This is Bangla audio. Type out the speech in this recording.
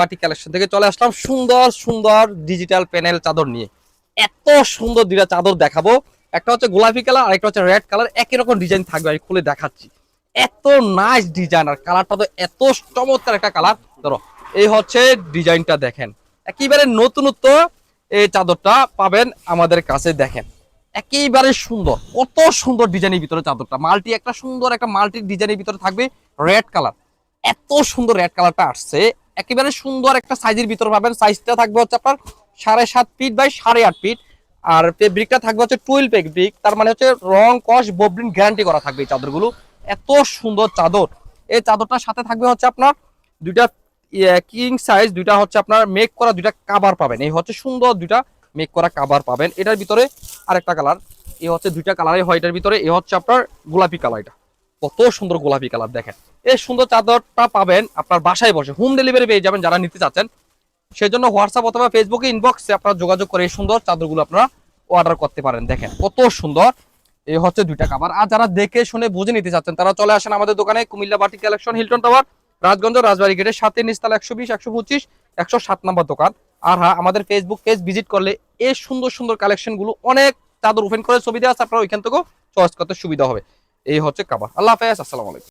বাটি কালেকশন থেকে চলে আসলাম সুন্দর সুন্দর ডিজিটাল প্যানেল চাদর নিয়ে। এত সুন্দর দুইটা চাদর দেখাবো। একটা হচ্ছে গোলাপি কালার আর একটা হচ্ছে রেড কালার একই রকম ডিজাইন থাকবে, আমি খুলে দেখাচ্ছি। এত নাইস ডিজাইন আর কালারটা তো এত চমৎকার একটা কালার ধরো, এই হচ্ছে ডিজাইনটা দেখেন। একেবারে নতুনত্ব এই চাদরটা পাবেন আমাদের কাছে দেখেন। একেবারে সুন্দর, কত সুন্দর ডিজাইনের ভিতরে চাদরটা। মাল্টি একটা সুন্দর একটা মাল্টি ডিজাইনের ভিতরে থাকবে রেড কালার এত সুন্দর রেড কালারটা আসছে। একেবারে সুন্দর একটা সাইজের ভিতরে পাবেন। সাইজটা থাকবে হচ্ছে আপনার সাড়ে সাত ফিট বাই সাড়ে আট ফিট আর ফেব্রিকটা থাকবে হচ্ছে টুয়েলভ ফেব্রিক তার মানে হচ্ছে রং, কস ববলিন গ্যারান্টি করা থাকবে এই চাদরগুলো। এত সুন্দর চাদর। এই চাদরটার সাথে থাকবে হচ্ছে আপনার দুইটা কিং সাইজ দুইটা হচ্ছে আপনার মেক করা দুইটা কাবার পাবেন। এই হচ্ছে সুন্দর দুইটা মেক করা কাবার পাবেন। এটার ভিতরে আরেকটা কালার এই হচ্ছে দুইটা কালারই হয় এটার ভিতরে। এ হচ্ছে আপনার গোলাপি কালার এটা কত সুন্দর গোলাপি কালার দেখেন। এই সুন্দর চাদরটা পাবেন আপনার বাসায় বসে। হোম ডেলিভারি পেয়ে যাবেন যারা নিতে চাচ্ছেন। সেই জন্য হোয়াটসঅ্যাপ অথবা ফেসবুকে ইনবক্সে আপনারা যোগাযোগ করে এই সুন্দর চাদরগুলো আপনারা অর্ডার করতে পারেন। দেখেন, কত সুন্দর। এই হচ্ছে দুইটা কাবার আর যারা দেখে শুনে বুঝে নিতে চাচ্ছেন, তারা চলে আসেন আমাদের দোকানে, কুমিল্লা বাটি collection Hilton tower Rajganj, Rajbari গেটের সাথে নিস্তাল, একশো বিশ, একশো পঁচিশ, একশো সাত নম্বর দোকান। আর হ্যাঁ আমাদের ফেসবুক পেজ ভিজিট করলে এই সুন্দর সুন্দর কালেকশনগুলো অনেক চাদর ওপেন করে ছবি দেওয়া আছে, আপনারা ওইখান থেকেও চয়েস করতে সুবিধা হবে। এই হচ্ছে কাবার আল্লাহ হাফেজ, আসসালামু আলাইকুম।